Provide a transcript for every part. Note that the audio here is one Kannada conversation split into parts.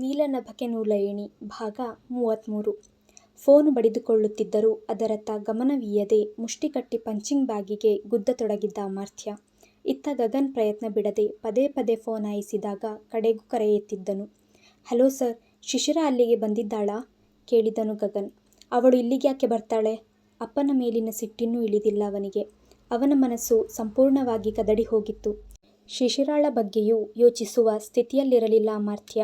ನೀಲನಭಕೆ ನೂಲಯಣಿ ಭಾಗ ಮೂವತ್ತ್ಮೂರು ಫೋನು ಬಡಿದುಕೊಳ್ಳುತ್ತಿದ್ದರೂ ಅದರತ್ತ ಗಮನವೀಯದೆ ಮುಷ್ಟಿಕಟ್ಟಿ ಪಂಚಿಂಗ್ ಬ್ಯಾಗಿಗೆ ಗುದ್ದತೊಡಗಿದ್ದ ಅಮರ್ತ್ಯ. ಇತ್ತ ಗಗನ್ ಪ್ರಯತ್ನ ಬಿಡದೆ ಪದೇ ಪದೇ ಫೋನ್ ಆಯಿಸಿದಾಗ ಕಡೆಗೂ ಕರೆಯುತ್ತಿದ್ದನು ಹಲೋ ಸರ್, ಶಿಶಿರ ಅಲ್ಲಿಗೆ ಬಂದಿದ್ದಾಳಾ? ಕೇಳಿದನು ಗಗನ್. ಅವಳು ಇಲ್ಲಿಗ್ಯಾಕೆ ಬರ್ತಾಳೆ? ಅಪ್ಪನ ಮೇಲಿನ ಸಿಟ್ಟಿನ್ನೂ ಇಳಿದಿಲ್ಲ ಅವನಿಗೆ. ಅವನ ಮನಸ್ಸು ಸಂಪೂರ್ಣವಾಗಿ ಕದಡಿ ಹೋಗಿತ್ತು ಶಿಶಿರಾಳ ಬಗ್ಗೆಯೂ ಯೋಚಿಸುವ ಸ್ಥಿತಿಯಲ್ಲಿರಲಿಲ್ಲ ಅಮರ್ತ್ಯ.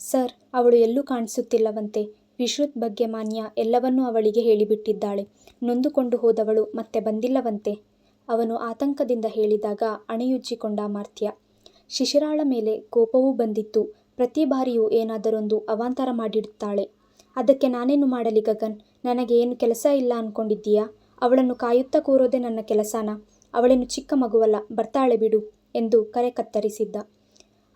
ಸರ್, ಅವಳು ಎಲ್ಲೂ ಕಾಣಿಸುತ್ತಿಲ್ಲವಂತೆ. ವಿಶ್ರುತ್ ಬಗ್ಗೆ ಮಾನ್ಯ ಎಲ್ಲವನ್ನೂ ಅವಳಿಗೆ ಹೇಳಿಬಿಟ್ಟಿದ್ದಾಳೆ. ನೊಂದುಕೊಂಡು ಹೋದವಳು ಮತ್ತೆ ಬಂದಿಲ್ಲವಂತೆ ಅವನು ಆತಂಕದಿಂದ ಹೇಳಿದಾಗ ಅಣೆಯುಜ್ಜಿಕೊಂಡ ಮಾರ್ತ್ಯ ಶಿಶಿರಾಳ ಮೇಲೆ ಕೋಪವೂ ಬಂದಿತ್ತು. ಪ್ರತಿ ಬಾರಿಯೂ ಏನಾದರೊಂದು ಅವಾಂತರ ಮಾಡಿಡುತ್ತಾಳೆ. ಅದಕ್ಕೆ ನಾನೇನು ಮಾಡಲಿ ಗಗನ್, ನನಗೆ ಏನು ಕೆಲಸ ಇಲ್ಲ ಅನ್ಕೊಂಡಿದ್ದೀಯಾ? ಅವಳನ್ನು ಕಾಯುತ್ತಾ ಕೂರೋದೇ ನನ್ನ ಕೆಲಸನ ಅವಳೇನು ಚಿಕ್ಕ ಮಗುವಲ್ಲ, ಬರ್ತಾಳೆ ಬಿಡು ಎಂದು ಕರೆ ಕತ್ತರಿಸಿದ್ದ.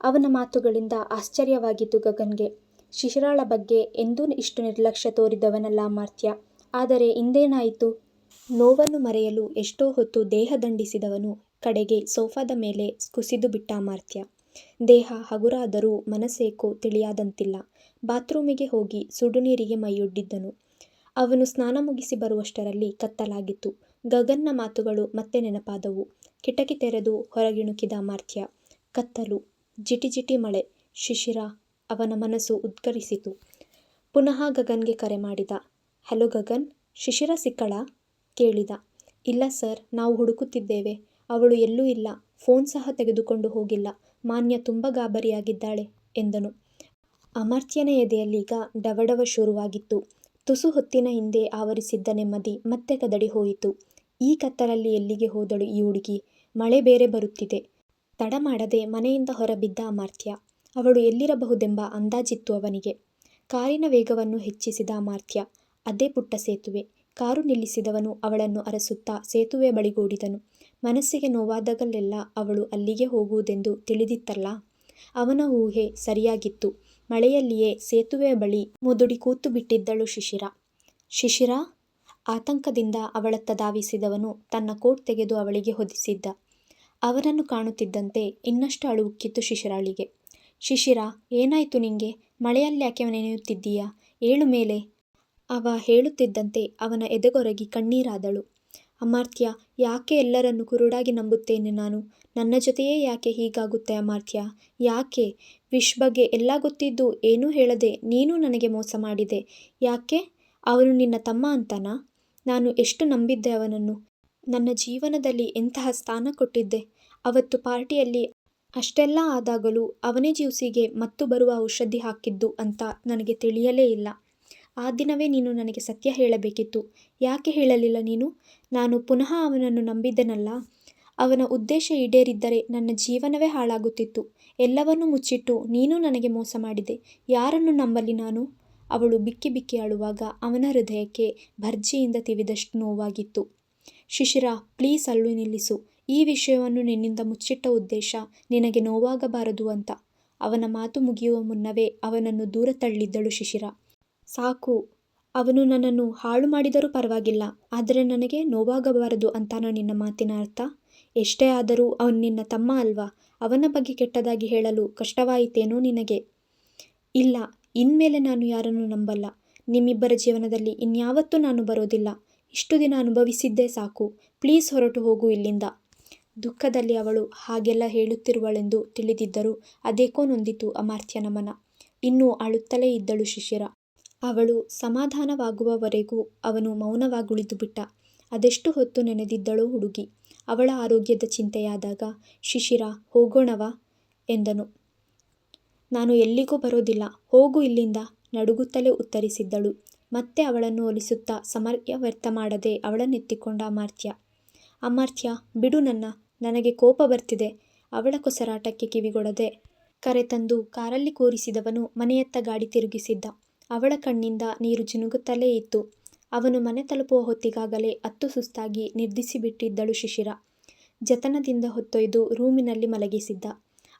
ಅವನ ಮಾತುಗಳಿಂದ ಆಶ್ಚರ್ಯವಾಗಿತ್ತು ಗಗನ್ಗೆ. ಶಿಶಿರಾಳ ಬಗ್ಗೆ ಎಂದೂ ಇಷ್ಟು ನಿರ್ಲಕ್ಷ್ಯ ತೋರಿದವನಲ್ಲ ಅಮರ್ತ್ಯ. ಆದರೆ ಇಂದೇನಾಯಿತು? ನೋವನ್ನು ಮರೆಯಲು ಎಷ್ಟೋ ಹೊತ್ತು ದೇಹ ದಂಡಿಸಿದವನು ಕಡೆಗೆ ಸೋಫಾದ ಮೇಲೆ ಕುಸಿದು ಬಿಟ್ಟ ಅಮರ್ತ್ಯ. ದೇಹ ಹಗುರಾದರೂ ಮನಸ್ಸೇಕೋ ತಿಳಿಯಾದಂತಿಲ್ಲ. ಬಾತ್ರೂಮಿಗೆ ಹೋಗಿ ಸುಡುನೀರಿಗೆ ಮೈಯೊಡ್ಡಿದ್ದನು. ಅವನು ಸ್ನಾನ ಮುಗಿಸಿ ಬರುವಷ್ಟರಲ್ಲಿ ಕತ್ತಲಾಗಿತ್ತು. ಗಗನ್ನ ಮಾತುಗಳು ಮತ್ತೆ ನೆನಪಾದವು. ಕಿಟಕಿ ತೆರೆದು ಹೊರಗಿಣುಕಿದ ಅಮರ್ತ್ಯ. ಕತ್ತಲು. ಜಿಟಿಜಿಟಿ ಮಳೆ. ಶಿಶಿರ ಅವನ ಮನಸ್ಸು ಉದ್ಗರಿಸಿತು. ಪುನಃ ಗಗನ್ಗೆ ಕರೆ ಮಾಡಿದ. ಹಲೋ ಗಗನ್, ಶಿಶಿರ ಸಿಕ್ಕಳ ಕೇಳಿದ. ಇಲ್ಲ ಸರ್, ನಾವು ಹುಡುಕುತ್ತಿದ್ದೇವೆ. ಅವಳು ಎಲ್ಲೂ ಇಲ್ಲ. ಫೋನ್ ಸಹ ತೆಗೆದುಕೊಂಡು ಹೋಗಿಲ್ಲ. ಮಾನ್ಯ ತುಂಬ ಗಾಬರಿಯಾಗಿದ್ದಾಳೆ ಎಂದನು. ಅಮರ್ತ್ಯನ ಎದೆಯಲ್ಲೀಗ ಡವಡವ ಶುರುವಾಗಿತ್ತು. ತುಸು ಹೊತ್ತಿನ ಹಿಂದೆ ಆವರಿಸಿದ್ದ ನೆಮ್ಮದಿ ಮತ್ತೆ ಕದಡಿ ಹೋಯಿತು ಈ ಕತ್ತಲಲ್ಲಿ ಎಲ್ಲಿಗೆ ಹೋದಳು ಈ ಹುಡುಗಿ? ಮಳೆ ಬೇರೆ ಬರುತ್ತಿದೆ. ತಡ ಮಾಡದೆ ಮನೆಯಿಂದ ಹೊರಬಿದ್ದ ಅಮರ್ತ್ಯ. ಅವಳು ಎಲ್ಲಿರಬಹುದೆಂಬ ಅಂದಾಜಿತ್ತು ಅವನಿಗೆ. ಕಾರಿನ ವೇಗವನ್ನು ಹೆಚ್ಚಿಸಿದ ಅಮರ್ತ್ಯ. ಅದೇ ಪುಟ್ಟ ಸೇತುವೆ. ಕಾರು ನಿಲ್ಲಿಸಿದವನು ಅವಳನ್ನು ಅರಸುತ್ತಾ ಸೇತುವೆ ಬಳಿಗೂಡಿದನು. ಮನಸ್ಸಿಗೆ ನೋವಾದಾಗಲೆಲ್ಲ ಅವಳು ಅಲ್ಲಿಗೆ ಹೋಗುವುದೆಂದು ತಿಳಿದಿತ್ತಲ್ಲ. ಅವನ ಊಹೆ ಸರಿಯಾಗಿತ್ತು. ಮಳೆಯಲ್ಲಿಯೇ ಸೇತುವೆಯ ಬಳಿ ಮುದುಡಿ ಕೂತುಬಿಟ್ಟಿದ್ದಳು ಶಿಶಿರ. ಶಿಶಿರಾ? ಆತಂಕದಿಂದ ಅವಳತ್ತ ಧಾವಿಸಿದವನು ತನ್ನ ಕೋಟ್ ತೆಗೆದು ಅವಳಿಗೆ ಹೊದಿಸಿದ್ದ. ಅವನನ್ನು ಕಾಣುತ್ತಿದ್ದಂತೆ ಇನ್ನಷ್ಟು ಅಳು ಉಕ್ಕಿತು ಶಿಶಿರಾಳಿಗೆ. ಶಿಶಿರ, ಏನಾಯಿತು ನಿಂಗೆ? ಮಳೆಯಲ್ಲ್ಯಾಕೆ ನೆನೆಯುತ್ತಿದ್ದೀಯಾ? ಏಳು ಮೇಲೆ. ಅವ ಹೇಳುತ್ತಿದ್ದಂತೆ ಅವನ ಎದೆಗೊರಗಿ ಕಣ್ಣೀರಾದಳು. ಅಮಾರ್ತ್ಯ ಯಾಕೆ ಎಲ್ಲರನ್ನು ಕುರುಡಾಗಿ ನಂಬುತ್ತೇನೆ ನಾನು? ನನ್ನ ಜೊತೆಯೇ ಯಾಕೆ ಹೀಗಾಗುತ್ತೆ ಅಮಾರ್ತ್ಯ ಯಾಕೆ? ವಿಶ್ ಬಗ್ಗೆ ಎಲ್ಲ ಗೊತ್ತಿದ್ದು ಏನೂ ಹೇಳದೆ ನೀನು ನನಗೆ ಮೋಸ ಮಾಡಿದೆ ಯಾಕೆ? ಅವನು ನಿನ್ನ ತಮ್ಮ ಅಂತನಾ? ನಾನು ಎಷ್ಟು ನಂಬಿದ್ದೆ ಅವನನ್ನು. ನನ್ನ ಜೀವನದಲ್ಲಿ ಎಂತಹ ಸ್ಥಾನ ಕೊಟ್ಟಿದ್ದೆ. ಅವತ್ತು ಪಾರ್ಟಿಯಲ್ಲಿ ಅಷ್ಟೆಲ್ಲ ಆದಾಗಲೂ ಅವನೇ ಜ್ಯೂಸಿಗೆ ಮತ್ತು ಬರುವ ಔಷಧಿ ಹಾಕಿದ್ದು ಅಂತ ನನಗೆ ತಿಳಿಯಲೇ ಇಲ್ಲ. ಆ ದಿನವೇ ನೀನು ನನಗೆ ಸತ್ಯ ಹೇಳಬೇಕಿತ್ತು. ಯಾಕೆ ಹೇಳಲಿಲ್ಲ ನೀನು? ನಾನು ಪುನಃ ಅವನನ್ನು ನಂಬಿದ್ದೆನಲ್ಲ. ಅವನ ಉದ್ದೇಶ ಈಡೇರಿದ್ದರೆ ನನ್ನ ಜೀವನವೇ ಹಾಳಾಗುತ್ತಿತ್ತು. ಎಲ್ಲವನ್ನೂ ಮುಚ್ಚಿಟ್ಟು ನೀನು ನನಗೆ ಮೋಸ ಮಾಡಿದೆ. ಯಾರನ್ನು ನಂಬಲಿ ನಾನು? ಅವಳು ಬಿಕ್ಕಿ ಬಿಕ್ಕಿ ಅಳುವಾಗ ಅವನ ಹೃದಯಕ್ಕೆ ಭರ್ಜಿಯಿಂದ ತಿವಿದಷ್ಟು ನೋವಾಗಿತ್ತು. ಶಿಶಿರಾ, ಪ್ಲೀಸ್ ಅಳು ನಿಲ್ಲಿಸು. ಈ ವಿಷಯವನ್ನು ನಿನ್ನಿಂದ ಮುಚ್ಚಿಟ್ಟ ಉದ್ದೇಶ ನಿನಗೆ ನೋವಾಗಬಾರದು ಅಂತ. ಅವನ ಮಾತು ಮುಗಿಯುವ ಮುನ್ನವೇ ಅವನನ್ನು ದೂರ ತಳ್ಳಿದ್ದಳು ಶಿಶಿರ. ಸಾಕು. ಅವನು ನನ್ನನ್ನು ಹಾಳು ಮಾಡಿದರೂ ಪರವಾಗಿಲ್ಲ. ಆದರೆ ನನಗೆ ನೋವಾಗಬಾರದು ಅಂತಾನಾ ನಿನ್ನ ಮಾತಿನ ಅರ್ಥ? ಎಷ್ಟೇ ಆದರೂ ಅವನು ನಿನ್ನ ತಮ್ಮ ಅಲ್ವಾ? ಅವನ ಬಗ್ಗೆ ಕೆಟ್ಟದಾಗಿ ಹೇಳಲು ಕಷ್ಟವಾಯಿತೇನೋ ನಿನಗೆ? ಇಲ್ಲ, ಇನ್ಮೇಲೆ ನಾನು ಯಾರನ್ನೂ ನಂಬಲ್ಲ. ನಿಮ್ಮಿಬ್ಬರ ಜೀವನದಲ್ಲಿ ಇನ್ಯಾವತ್ತೂ ನಾನು ಬರೋದಿಲ್ಲ. ಇಷ್ಟು ದಿನ ಅನುಭವಿಸಿದ್ದೇ ಸಾಕು. ಪ್ಲೀಸ್ ಹೊರಟು ಹೋಗು ಇಲ್ಲಿಂದ. ದುಃಖದಲ್ಲಿ ಅವಳು ಹಾಗೆಲ್ಲ ಹೇಳುತ್ತಿರುವಳೆಂದು ತಿಳಿದಿದ್ದರೂ ಅದೇಕೋ ನೊಂದಿತು ಅಮಾರ್ಥ್ಯನ ಮನ. ಇನ್ನೂ ಅಳುತ್ತಲೇ ಇದ್ದಳು ಶಿಶಿರ. ಅವಳು ಸಮಾಧಾನವಾಗುವವರೆಗೂ ಅವನು ಮೌನವಾಗುಳಿದುಬಿಟ್ಟ. ಅದೆಷ್ಟು ಹೊತ್ತು ನೆನೆದಿದ್ದಳೋ ಹುಡುಗಿ. ಅವಳ ಆರೋಗ್ಯದ ಚಿಂತೆಯಾದಾಗ ಶಿಶಿರ ಹೋಗೋಣವಾ? ಎಂದನು. ನಾನು ಎಲ್ಲಿಗೂ ಬರೋದಿಲ್ಲ. ಹೋಗು ಇಲ್ಲಿಂದ ನಡುಗುತ್ತಲೇ ಉತ್ತರಿಸಿದ್ದಳು. ಮತ್ತೆ ಅವಳನ್ನು ಒಲಿಸುತ್ತಾ ಸಮಯ ವ್ಯರ್ಥ ಮಾಡದೆ ಅವಳನ್ನೆತ್ತಿಕೊಂಡ ಅಮರ್ಥ್ಯ ಅಮರ್ಥ್ಯ ಬಿಡು ನನ್ನ. ನನಗೆ ಕೋಪ ಬರ್ತಿದೆ. ಅವಳ ಕೊಸರಾಟಕ್ಕೆ ಕಿವಿಗೊಡದೆ ಕರೆತಂದು ಕಾರಲ್ಲಿ ಕೂರಿಸಿದವನು ಮನೆಯತ್ತ ಗಾಡಿ ತಿರುಗಿಸಿದ್ದ. ಅವಳ ಕಣ್ಣಿಂದ ನೀರು ಜಿನುಗುತ್ತಲೇ ಇತ್ತು. ಅವನು ಮನೆ ತಲುಪುವ ಹೊತ್ತಿಗಾಗಲೇ ಅತ್ತು ಸುಸ್ತಾಗಿ ನಿರ್ದಿಸಿಬಿಟ್ಟಿದ್ದಳು ಶಿಶಿರ. ಜತನದಿಂದ ಹೊತ್ತೊಯ್ದು ರೂಮಿನಲ್ಲಿ ಮಲಗಿಸಿದ್ದ.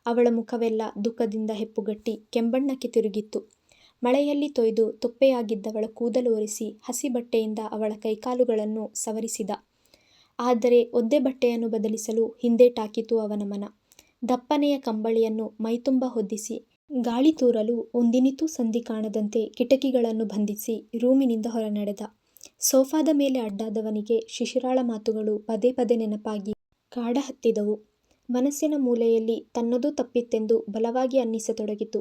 ಅವಳ ಮುಖವೆಲ್ಲ ದುಃಖದಿಂದ ಹೆಪ್ಪುಗಟ್ಟಿ ಕೆಂಬಣ್ಣಕ್ಕೆ ತಿರುಗಿತ್ತು. ಮಳೆಯಲ್ಲಿ ತೊಯ್ದು ತೊಪ್ಪೆಯಾಗಿದ್ದವಳ ಕೂದಲು ಒರೆಸಿ ಹಸಿ ಬಟ್ಟೆಯಿಂದ ಅವಳ ಕೈಕಾಲುಗಳನ್ನು ಸವರಿಸಿದ. ಆದರೆ ಒದ್ದೆ ಬಟ್ಟೆಯನ್ನು ಬದಲಿಸಲು ಹಿಂದೇಟಾಕಿತು ಅವನ ಮನ. ದಪ್ಪನೆಯ ಕಂಬಳಿಯನ್ನು ಮೈತುಂಬ ಹೊದ್ದಿಸಿ ಗಾಳಿ ತೂರಲು ಒಂದಿನಿತೂ ಸಂಧಿ ಕಾಣದಂತೆ ಕಿಟಕಿಗಳನ್ನು ಬಂಧಿಸಿ ರೂಮಿನಿಂದ ಹೊರನಡೆದ ಸೋಫಾದ ಮೇಲೆ ಅಡ್ಡಾದವನಿಗೆ ಶಿಶಿರಾಳ ಮಾತುಗಳು ಪದೇ ಪದೇ ನೆನಪಾಗಿ ಕಾಡ ಹತ್ತಿದವು. ಮನಸ್ಸಿನ ಮೂಲೆಯಲ್ಲಿ ತನ್ನದೂ ತಪ್ಪಿತ್ತೆಂದು ಬಲವಾಗಿ ಅನ್ನಿಸತೊಡಗಿತು.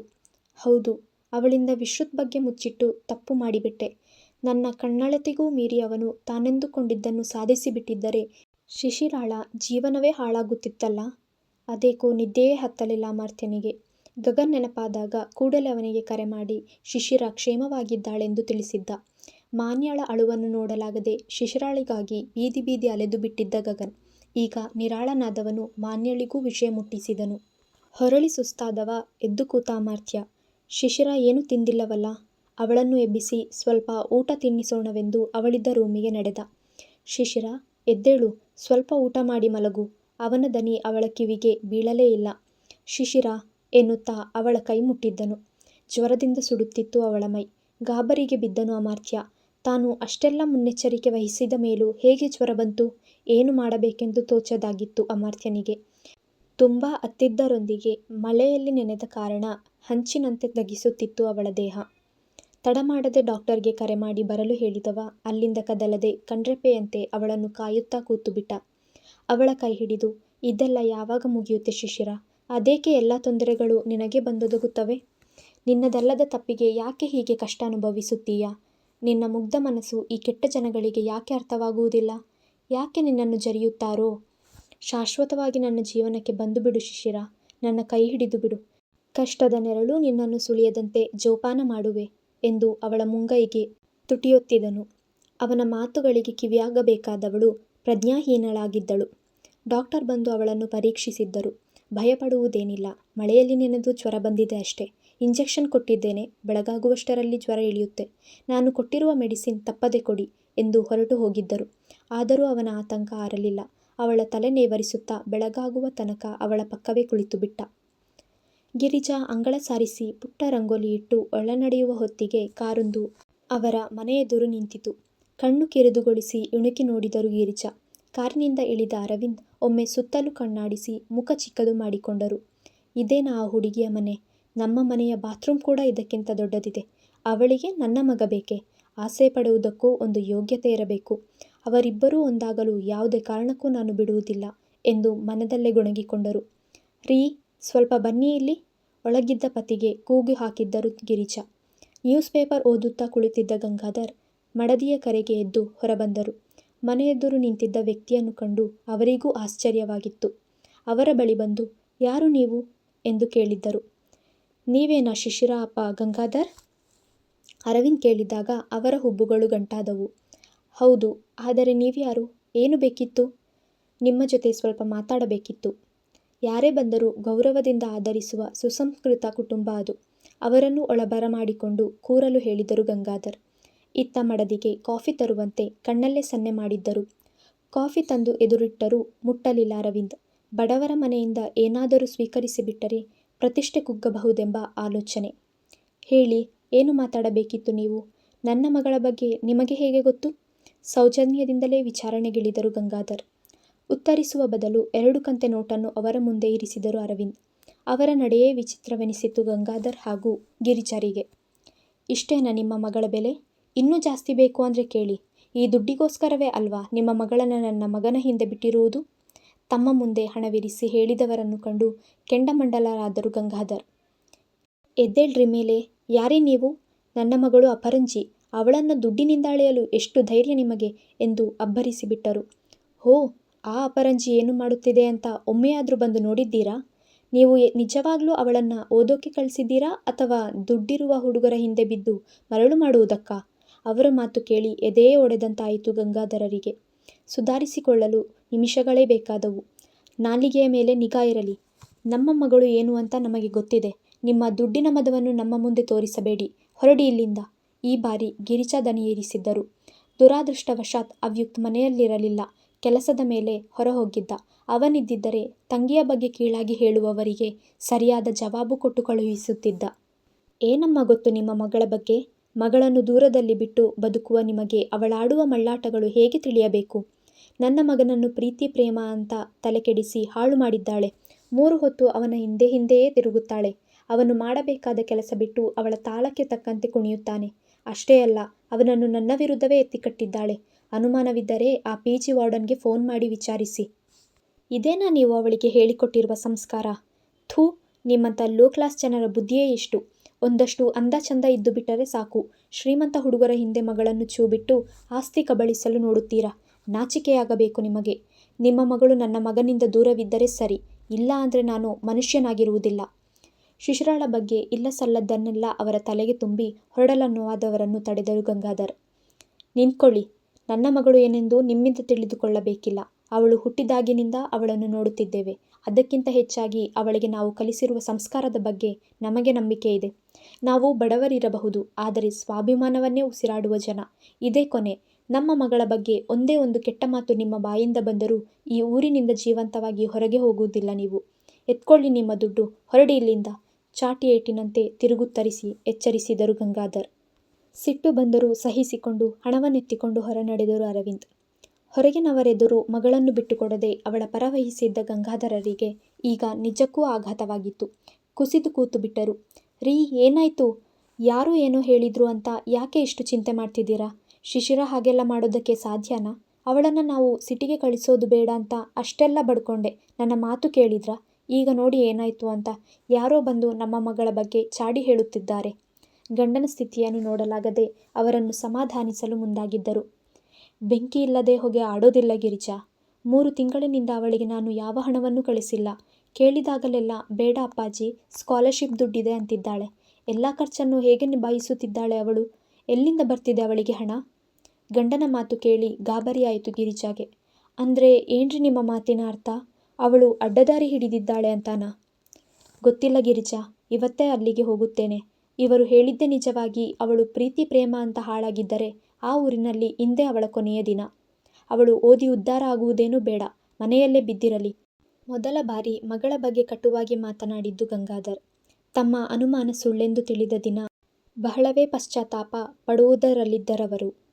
ಹೌದು, ಅವಳಿಂದ ವಿಶ್ರುತ್ ಬಗ್ಗೆ ಮುಚ್ಚಿಟ್ಟು ತಪ್ಪು ಮಾಡಿಬಿಟ್ಟೆ. ನನ್ನ ಕಣ್ಣಳತೆಗೂ ಮೀರಿ ಅವನು ತಾನೆಂದುಕೊಂಡಿದ್ದನ್ನು ಸಾಧಿಸಿಬಿಟ್ಟಿದ್ದರೆ ಶಿಶಿರಾಳ ಜೀವನವೇ ಹಾಳಾಗುತ್ತಿತ್ತಲ್ಲ. ಅದೇಕೋ ನಿದ್ದೆಯೇ ಹತ್ತಲಿಲ್ಲ ಅಮರ್ತ್ಯನಿಗೆ. ಗಗನ್ ನೆನಪಾದಾಗ ಕೂಡಲೇ ಅವನಿಗೆ ಕರೆ ಮಾಡಿ ಶಿಶಿರ ಕ್ಷೇಮವಾಗಿದ್ದಾಳೆಂದು ತಿಳಿಸಿದ್ದ. ಮಾನ್ಯಳ ಅಳುವನ್ನು ನೋಡಲಾಗದೆ ಶಿಶಿರಾಳಿಗಾಗಿ ಬೀದಿ ಬೀದಿ ಅಲೆದು ಬಿಟ್ಟಿದ್ದ ಗಗನ್, ಈಗ ನಿರಾಳನಾದವನು ಮಾನ್ಯಳಿಗೂ ವಿಷಯ ಮುಟ್ಟಿಸಿದನು. ಹೊರಳಿ ಸುಸ್ತಾದವ ಎದ್ದು ಕೂತ ಅಮರ್ತ್ಯ. ಶಿಶಿರ ಏನೂ ತಿಂದಿಲ್ಲವಲ್ಲ. ಅವಳನ್ನು ಎಬ್ಬಿಸಿ ಸ್ವಲ್ಪ ಊಟ ತಿನ್ನಿಸೋಣವೆಂದು ಅವಳಿದ್ದ ರೂಮಿಗೆ ನಡೆದ. ಶಿಶಿರ, ಎದ್ದೇಳು, ಸ್ವಲ್ಪ ಊಟ ಮಾಡಿ ಮಲಗು. ಅವನ ದನಿ ಅವಳ ಕಿವಿಗೆ ಬೀಳಲೇ ಇಲ್ಲ. ಶಿಶಿರ ಎನ್ನುತ್ತಾ ಅವಳ ಕೈ ಮುಟ್ಟಿದ್ದನು. ಜ್ವರದಿಂದ ಸುಡುತ್ತಿತ್ತು ಅವಳ ಮೈ. ಗಾಬರಿಗೆ ಬಿದ್ದನು ಅಮರ್ತ್ಯ. ತಾನು ಅಷ್ಟೆಲ್ಲ ಮುನ್ನೆಚ್ಚರಿಕೆ ವಹಿಸಿದ ಮೇಲೂ ಹೇಗೆ ಜ್ವರ ಬಂತು? ಏನು ಮಾಡಬೇಕೆಂದು ತೋಚದಾಗಿತ್ತು ಅಮರ್ತ್ಯನಿಗೆ. ತುಂಬಾ ಅತ್ತಿದ್ದರೊಂದಿಗೆ ಮಳೆಯಲ್ಲಿ ನೆನೆದ ಕಾರಣ ಹಂಚಿನಂತೆ ಧಗಿಸುತ್ತಿತ್ತು ಅವಳ ದೇಹ. ತಡಮಾಡದೆ ಡಾಕ್ಟರ್ಗೆ ಕರೆ ಮಾಡಿ ಬರಲು ಹೇಳಿದವ ಅಲ್ಲಿಂದ ಕದಲದೆ ಕಣ್ರೆಪೆಯಂತೆ ಅವಳನ್ನು ಕಾಯುತ್ತಾ ಕೂತುಬಿಟ್ಟ. ಅವಳ ಕೈಹಿಡಿದು, ಇದೆಲ್ಲ ಯಾವಾಗ ಮುಗಿಯುತ್ತೆ ಶಿಶಿರ? ಅದೇಕೆ ಎಲ್ಲ ತೊಂದರೆಗಳು ನಿನಗೆ ಬಂದೊದಗುತ್ತವೆ? ನಿನ್ನದಲ್ಲದ ತಪ್ಪಿಗೆ ಯಾಕೆ ಹೀಗೆ ಕಷ್ಟ ಅನುಭವಿಸುತ್ತೀಯಾ ನಿನ್ನ ಮುಗ್ಧ ಮನಸ್ಸು ಈ ಕೆಟ್ಟ ಜನಗಳಿಗೆ ಯಾಕೆ ಅರ್ಥವಾಗುವುದಿಲ್ಲ? ಯಾಕೆ ನಿನ್ನನ್ನು ಜರಿಯುತ್ತಾರೋ? ಶಾಶ್ವತವಾಗಿ ನನ್ನ ಜೀವನಕ್ಕೆ ಬಂದು ಬಿಡು ಶಿಶಿರ. ನನ್ನ ಕೈ ಹಿಡಿದು ಬಿಡು. ಕಷ್ಟದ ನೆರಳು ನಿನ್ನನ್ನು ಸುಳಿಯದಂತೆ ಜೋಪಾನ ಮಾಡುವೆ ಎಂದು ಅವಳ ಮುಂಗೈಗೆ ತುಟಿಯೊತ್ತಿದನು. ಅವನ ಮಾತುಗಳಿಗೆ ಕಿವಿಯಾಗಬೇಕಾದವಳು ಪ್ರಜ್ಞಾಹೀನಳಾಗಿದ್ದಳು. ಡಾಕ್ಟರ್ ಬಂದು ಅವಳನ್ನು ಪರೀಕ್ಷಿಸಿದ್ದರು. ಭಯಪಡುವುದೇನಿಲ್ಲ. ಮಳೆಯಲ್ಲಿ ನೆನೆದು ಜ್ವರ ಬಂದಿದೆ ಅಷ್ಟೆ. ಇಂಜೆಕ್ಷನ್ ಕೊಟ್ಟಿದ್ದೇನೆ. ಬೆಳಗಾಗುವಷ್ಟರಲ್ಲಿ ಜ್ವರ ಇಳಿಯುತ್ತೆ. ನಾನು ಕೊಟ್ಟಿರುವ ಮೆಡಿಸಿನ್ ತಪ್ಪದೆ ಕೊಡಿ ಎಂದು ಹೊರಟು ಹೋಗಿದ್ದರು. ಆದರೂ ಅವನ ಆತಂಕ ಆರಲಿಲ್ಲ. ಅವಳ ತಲೆ ನೇವರಿಸುತ್ತಾ ಬೆಳಗಾಗುವ ತನಕ ಅವಳ ಪಕ್ಕವೇ ಕುಳಿತುಬಿಟ್ಟ. ಗಿರಿಜಾ ಅಂಗಳ ಸಾರಿಸಿ ಪುಟ್ಟ ರಂಗೋಲಿ ಇಟ್ಟು ಒಳನಡೆಯುವ ಹೊತ್ತಿಗೆ ಕಾರೊಂದು ಅವರ ಮನೆಯೆದುರು ನಿಂತಿತು. ಕಣ್ಣು ಕೆರೆದುಗೊಳಿಸಿ ಇಣುಕಿ ನೋಡಿದರು ಗಿರಿಜಾ. ಕಾರಿನಿಂದ ಇಳಿದ ಅರವಿಂದ್ ಒಮ್ಮೆ ಸುತ್ತಲೂ ಕಣ್ಣಾಡಿಸಿ ಮುಖ ಚಿಕ್ಕದು ಮಾಡಿಕೊಂಡರು. ಇದೇನಾ ಆ ಹುಡುಗಿಯ ಮನೆ? ನಮ್ಮ ಮನೆಯ ಬಾತ್ರೂಮ್ ಕೂಡ ಇದಕ್ಕಿಂತ ದೊಡ್ಡದಿದೆ. ಅವಳಿಗೆ ನನ್ನ ಮಗ ಬೇಕೆ? ಆಸೆ ಪಡುವುದಕ್ಕೂ ಒಂದು ಯೋಗ್ಯತೆ ಇರಬೇಕು. ಅವರಿಬ್ಬರೂ ಒಂದಾಗಲು ಯಾವುದೇ ಕಾರಣಕ್ಕೂ ನಾನು ಬಿಡುವುದಿಲ್ಲ ಎಂದು ಮನದಲ್ಲೇ ಗೊಣಗಿಕೊಂಡರು. ರೀ, ಸ್ವಲ್ಪ ಬನ್ನಿ ಇಲ್ಲಿ ಒಳಗಿದ್ದ ಪತಿಗೆ ಕೂಗು ಹಾಕಿದ್ದರು ಗಿರಿಜ ನ್ಯೂಸ್ ಪೇಪರ್ ಓದುತ್ತಾ ಕುಳಿತಿದ್ದ ಗಂಗಾಧರ್ ಮಡದಿಯ ಕರೆಗೆ ಎದ್ದು ಹೊರಬಂದರು. ಮನೆಯೆದುರು ನಿಂತಿದ್ದ ವ್ಯಕ್ತಿಯನ್ನು ಕಂಡು ಅವರಿಗೂ ಆಶ್ಚರ್ಯವಾಗಿತ್ತು. ಅವರ ಬಳಿ ಬಂದು, ಯಾರು ನೀವು? ಎಂದು ಕೇಳಿದ್ದರು. ನೀವೇನಾ ಶಿಶಿರ ಅಪ್ಪ ಗಂಗಾಧರ್? ಅರವಿಂದ್ ಕೇಳಿದಾಗ ಅವರ ಹುಬ್ಬುಗಳು ಗಂಟಾದವು. ಹೌದು, ಆದರೆ ನೀವ್ಯಾರು? ಏನು ಬೇಕಿತ್ತು? ನಿಮ್ಮ ಜೊತೆ ಸ್ವಲ್ಪ ಮಾತಾಡಬೇಕಿತ್ತು. ಯಾರೇ ಬಂದರೂ ಗೌರವದಿಂದ ಆದರಿಸುವ ಸುಸಂಸ್ಕೃತ ಕುಟುಂಬ ಅದು. ಅವರನ್ನು ಒಳಬರಮಾಡಿಕೊಂಡು ಕೂರಲು ಹೇಳಿದರು ಗಂಗಾಧರ್. ಇತ್ತ ಮಡದಿಗೆ ಕಾಫಿ ತರುವಂತೆ ಕಣ್ಣಲ್ಲೇ ಸನ್ನೆ ಮಾಡಿದ್ದರು. ಕಾಫಿ ತಂದು ಎದುರಿಟ್ಟರೂ ಮುಟ್ಟಲಿಲ್ಲ ಅರವಿಂದ್. ಬಡವರ ಮನೆಯಿಂದ ಏನಾದರೂ ಸ್ವೀಕರಿಸಿಬಿಟ್ಟರೆ ಪ್ರತಿಷ್ಠೆ ಕುಗ್ಗಬಹುದೆಂಬ ಆಲೋಚನೆ. ಹೇಳಿ, ಏನು ಮಾತಾಡಬೇಕಿತ್ತು ನೀವು? ನನ್ನ ಮಗಳ ಬಗ್ಗೆ ನಿಮಗೆ ಹೇಗೆ ಗೊತ್ತು? ಸೌಜನ್ಯದಿಂದಲೇ ವಿಚಾರಣೆಗಿಳಿದರು ಗಂಗಾಧರ್. ಉತ್ತರಿಸುವ ಬದಲು ಎರಡು ಕಂತೆ ನೋಟನ್ನು ಅವರ ಮುಂದೆ ಇರಿಸಿದರು ಅರವಿಂದ್. ಅವರ ನಡೆಯೇ ವಿಚಿತ್ರವೆನಿಸಿತು ಗಂಗಾಧರ್ ಹಾಗೂ ಗಿರಿಜಾರಿಗೆ. ಇಷ್ಟೇನಾ ನಿಮ್ಮ ಮಗಳ ಬೆಲೆ? ಇನ್ನೂ ಜಾಸ್ತಿ ಬೇಕು ಅಂದ್ರೆ ಕೇಳಿ. ಈ ದುಡ್ಡಿಗೋಸ್ಕರವೇ ಅಲ್ವಾ ನಿಮ್ಮ ಮಗಳನ್ನ ನನ್ನ ಮಗನ ಹಿಂದೆ ಬಿಟ್ಟಿರುವುದು? ತಮ್ಮ ಮುಂದೆ ಹಣವಿರಿಸಿ ಹೇಳಿದವರನ್ನು ಕಂಡು ಕೆಂಡಮಂಡಲರಾದರು ಗಂಗಾಧರ್. ಎದ್ದೇಳ್ರಿ ಮೇಲೆ, ಯಾರೇ ನೀವು? ನನ್ನ ಮಗಳು ಅಪರಂಜಿ. ಅವಳನ್ನ ದುಡ್ಡಿನಿಂದ ಅಳೆಯಲು ಎಷ್ಟು ಧೈರ್ಯ ನಿಮಗೆ ಎಂದು ಅಬ್ಬರಿಸಿಬಿಟ್ಟರು. ಹೋ, ಆ ಅಪರಂಜಿ ಏನು ಮಾಡುತ್ತಿದೆ ಅಂತ ಒಮ್ಮೆಯಾದರೂ ಬಂದು ನೋಡಿದ್ದೀರಾ? ನೀವು ನಿಜವಾಗ್ಲೂ ಅವಳನ್ನು ಓದೋಕೆ ಕಳಿಸಿದ್ದೀರಾ ಅಥವಾ ದುಡ್ಡಿರುವ ಹುಡುಗರ ಹಿಂದೆ ಬಿದ್ದು ಮರಳು ಮಾಡುವುದಕ್ಕಾ? ಅವರ ಮಾತು ಕೇಳಿ ಎದೆಯೇ ಒಡೆದಂತಾಯಿತು ಗಂಗಾಧರರಿಗೆ. ಸುಧಾರಿಸಿಕೊಳ್ಳಲು ನಿಮಿಷಗಳೇ ಬೇಕಾದವು. ನಾಲಿಗೆಯ ಮೇಲೆ ನಿಗಾ ಇರಲಿ. ನಮ್ಮ ಮಗಳು ಏನು ಅಂತ ನಮಗೆ ಗೊತ್ತಿದೆ. ನಿಮ್ಮ ದುಡ್ಡಿನ ಮದವನ್ನು ನಮ್ಮ ಮುಂದೆ ತೋರಿಸಬೇಡಿ. ಹೊರಡಿ ಇಲ್ಲಿಂದ. ಈ ಬಾರಿ ಗಿರಿಜಾ ದನಿಯೇರಿಸಿದ್ದರು. ದುರಾದೃಷ್ಟವಶಾತ್ ಅವ್ಯುಕ್ತ್ ಮನೆಯಲ್ಲಿರಲಿಲ್ಲ. ಕೆಲಸದ ಮೇಲೆ ಹೊರಹೋಗಿದ್ದ. ಅವನಿದ್ದಿದ್ದರೆ ತಂಗಿಯ ಬಗ್ಗೆ ಕೀಳಾಗಿ ಹೇಳುವವರಿಗೆ ಸರಿಯಾದ ಜವಾಬು ಕೊಟ್ಟು ಕಳುಹಿಸುತ್ತಿದ್ದ. ಏನಮ್ಮ ಗೊತ್ತು ನಿಮ್ಮ ಮಗಳ ಬಗ್ಗೆ? ಮಗಳನ್ನು ದೂರದಲ್ಲಿ ಬಿಟ್ಟು ಬದುಕುವ ನಿಮಗೆ ಅವಳಾಡುವ ಮಳ್ಳಾಟಗಳು ಹೇಗೆ ತಿಳಿಯಬೇಕು? ನನ್ನ ಮಗನನ್ನು ಪ್ರೀತಿ, ಪ್ರೇಮ ಅಂತ ತಲೆಕೆಡಿಸಿ ಹಾಳು ಮಾಡಿದ್ದಾಳೆ. ಮೂರು ಹೊತ್ತು ಅವನ ಹಿಂದೆ ಹಿಂದೆಯೇ ತಿರುಗುತ್ತಾಳೆ. ಅವನು ಮಾಡಬೇಕಾದ ಕೆಲಸ ಬಿಟ್ಟು ಅವಳ ತಾಳಕ್ಕೆ ತಕ್ಕಂತೆ ಕುಣಿಯುತ್ತಾನೆ. ಅಷ್ಟೇ ಅಲ್ಲ, ಅವನನ್ನು ನನ್ನ ವಿರುದ್ಧವೇ ಎತ್ತಿಕಟ್ಟಿದ್ದಾಳೆ. ಅನುಮಾನವಿದ್ದರೆ ಆ ಪಿ. ಜಿ. ವಾರ್ಡನ್ಗೆ ಫೋನ್ ಮಾಡಿ ವಿಚಾರಿಸಿ. ಇದೇನಾ ನೀವು ಅವಳಿಗೆ ಹೇಳಿಕೊಟ್ಟಿರುವ ಸಂಸ್ಕಾರ? ಥೂ, ನಿಮ್ಮಂಥ ಲೋ ಕ್ಲಾಸ್ ಜನರ ಬುದ್ಧಿಯೇ ಇಷ್ಟು. ಒಂದಷ್ಟು ಅಂದ ಚಂದ ಇದ್ದು ಬಿಟ್ಟರೆ ಸಾಕು, ಶ್ರೀಮಂತ ಹುಡುಗರ ಹಿಂದೆ ಮಗಳನ್ನು ಚೂಬಿಟ್ಟು ಆಸ್ತಿ ಕಬಳಿಸಲು ನೋಡುತ್ತೀರಾ? ನಾಚಿಕೆಯಾಗಬೇಕು ನಿಮಗೆ. ನಿಮ್ಮ ಮಗಳು ನನ್ನ ಮಗನಿಂದ ದೂರವಿದ್ದರೆ ಸರಿ, ಇಲ್ಲ ಅಂದರೆ ನಾನು ಮನುಷ್ಯನಾಗಿರುವುದಿಲ್ಲ. ಶಿಶಿರಾಳ ಬಗ್ಗೆ ಇಲ್ಲಸಲ್ಲದ್ದನ್ನೆಲ್ಲ ಅವರ ತಲೆಗೆ ತುಂಬಿ ಹೊರಡಲನ್ನುವಾದವರನ್ನು ತಡೆದರು ಗಂಗಾಧರ್. ನಿಂತ್ಕೊಳ್ಳಿ. ನನ್ನ ಮಗಳು ಏನೆಂದು ನಿಮ್ಮಿಂದ ತಿಳಿದುಕೊಳ್ಳಬೇಕಿಲ್ಲ. ಅವಳು ಹುಟ್ಟಿದಾಗಿನಿಂದ ಅವಳನ್ನು ನೋಡುತ್ತಿದ್ದೇವೆ. ಅದಕ್ಕಿಂತ ಹೆಚ್ಚಾಗಿ ಅವಳಿಗೆ ನಾವು ಕಲಿಸಿರುವ ಸಂಸ್ಕಾರದ ಬಗ್ಗೆ ನಮಗೆ ನಂಬಿಕೆ ಇದೆ. ನಾವು ಬಡವರಿರಬಹುದು, ಆದರೆ ಸ್ವಾಭಿಮಾನವನ್ನೇ ಉಸಿರಾಡುವ ಜನ. ಇದೇ ಕೊನೆ. ನಮ್ಮ ಮಗಳ ಬಗ್ಗೆ ಒಂದೇ ಒಂದು ಕೆಟ್ಟ ಮಾತು ನಿಮ್ಮ ಬಾಯಿಂದ ಬಂದರೂ ಈ ಊರಿನಿಂದ ಜೀವಂತವಾಗಿ ಹೊರಗೆ ಹೋಗುವುದಿಲ್ಲ ನೀವು. ಎತ್ಕೊಳ್ಳಿ ನಿಮ್ಮ ದುಡ್ಡು, ಹೊರಡಿ ಇಲ್ಲಿಂದ ಚಾಟಿ ಏಟಿನಂತೆ ತಿರುಗುತ್ತರಿಸಿ ಎಚ್ಚರಿಸಿದರು ಗಂಗಾಧರ್. ಸಿಟ್ಟು ಬಂದರೂ ಸಹಿಸಿಕೊಂಡು ಹಣವನ್ನೆತ್ತಿಕೊಂಡು ಹೊರನಡೆದರು ಅರವಿಂದ್. ಹೊರಗಿನವರೆದುರು ಮಗಳನ್ನು ಬಿಟ್ಟುಕೊಡದೆ ಅವಳ ಪರವಹಿಸಿದ್ದ ಗಂಗಾಧರರಿಗೆ ಈಗ ನಿಜಕ್ಕೂ ಆಘಾತವಾಗಿತ್ತು. ಕುಸಿದು ಕೂತುಬಿಟ್ಟರು. ರೀ, ಏನಾಯ್ತು? ಯಾರು ಏನೋ ಹೇಳಿದ್ರು ಅಂತ ಯಾಕೆ ಇಷ್ಟು ಚಿಂತೆ ಮಾಡ್ತಿದ್ದೀರಾ? ಶಿಶಿರ ಹಾಗೆಲ್ಲ ಮಾಡೋದಕ್ಕೆ ಸಾಧ್ಯನಾ? ಅವಳನ್ನ ನಾವು ಸಿಟಿಗೆ ಕಳಿಸೋದು ಬೇಡ ಅಂತ ಅಷ್ಟೆಲ್ಲ ಬಡ್ಕೊಂಡೆ. ನನ್ನ ಮಾತು ಕೇಳಿದ್ರಾ? ಈಗ ನೋಡಿ ಏನಾಯಿತು ಅಂತ. ಯಾರೋ ಬಂದು ನಮ್ಮ ಮಗಳ ಬಗ್ಗೆ ಚಾಡಿ ಹೇಳುತ್ತಿದ್ದಾರೆ. ಗಂಡನ ಸ್ಥಿತಿಯನ್ನು ನೋಡಲಾಗದೆ ಅವರನ್ನು ಸಮಾಧಾನಿಸಲು ಮುಂದಾಗಿದ್ದರು. ಬೆಂಕಿ ಇಲ್ಲದೆ ಹೊಗೆ ಆಡೋದಿಲ್ಲ ಗಿರಿಜಾ. ಮೂರು ತಿಂಗಳಿನಿಂದ ಅವಳಿಗೆ ನಾನು ಯಾವ ಹಣವನ್ನು ಕಳಿಸಿಲ್ಲ. ಕೇಳಿದಾಗಲೆಲ್ಲ ಬೇಡ ಅಪ್ಪಾಜಿ, ಸ್ಕಾಲರ್ಶಿಪ್ ದುಡ್ಡಿದೆ ಅಂತಿದ್ದಾಳೆ. ಎಲ್ಲ ಖರ್ಚನ್ನು ಹೇಗೆ ನಿಭಾಯಿಸುತ್ತಿದ್ದಾಳೆ ಅವಳು? ಎಲ್ಲಿಂದ ಬರ್ತಿದೆ ಅವಳಿಗೆ ಹಣ? ಗಂಡನ ಮಾತು ಕೇಳಿ ಗಾಬರಿಯಾಯಿತು ಗಿರಿಜಾಗೆ. ಅಂದರೆ ಏನ್ರಿ ನಿಮ್ಮ ಮಾತಿನ ಅರ್ಥ? ಅವಳು ಅಡ್ಡದಾರಿ ಹಿಡಿದಿದ್ದಾಳೆ ಅಂತಾನಾ? ಗೊತ್ತಿಲ್ಲ ಗಿರಿಜಾ, ಇವತ್ತೇ ಅಲ್ಲಿಗೆ ಹೋಗುತ್ತೇನೆ. ಇವರು ಹೇಳಿದ್ದೇ ನಿಜವಾಗಿ ಅವಳು ಪ್ರೀತಿ ಪ್ರೇಮ ಅಂತ ಹಾಳಾಗಿದ್ದರೆ ಆ ಊರಿನಲ್ಲಿ ಇಂದೇ ಅವಳ ಕೊನೆಯ ದಿನ. ಅವಳು ಓದಿ ಉದ್ಧಾರ ಆಗುವುದೇನೂ ಬೇಡ, ಮನೆಯಲ್ಲೇ ಬಿದ್ದಿರಲಿ. ಮೊದಲ ಬಾರಿ ಮಗಳ ಬಗ್ಗೆ ಕಟುವಾಗಿ ಮಾತನಾಡಿದ್ದು ಗಂಗಾಧರ್. ತಮ್ಮ ಅನುಮಾನ ಸುಳ್ಳೆಂದು ತಿಳಿದ ದಿನ ಬಹಳವೇ ಪಶ್ಚಾತ್ತಾಪ ಪಡುವುದರಲ್ಲಿದ್ದರವರು.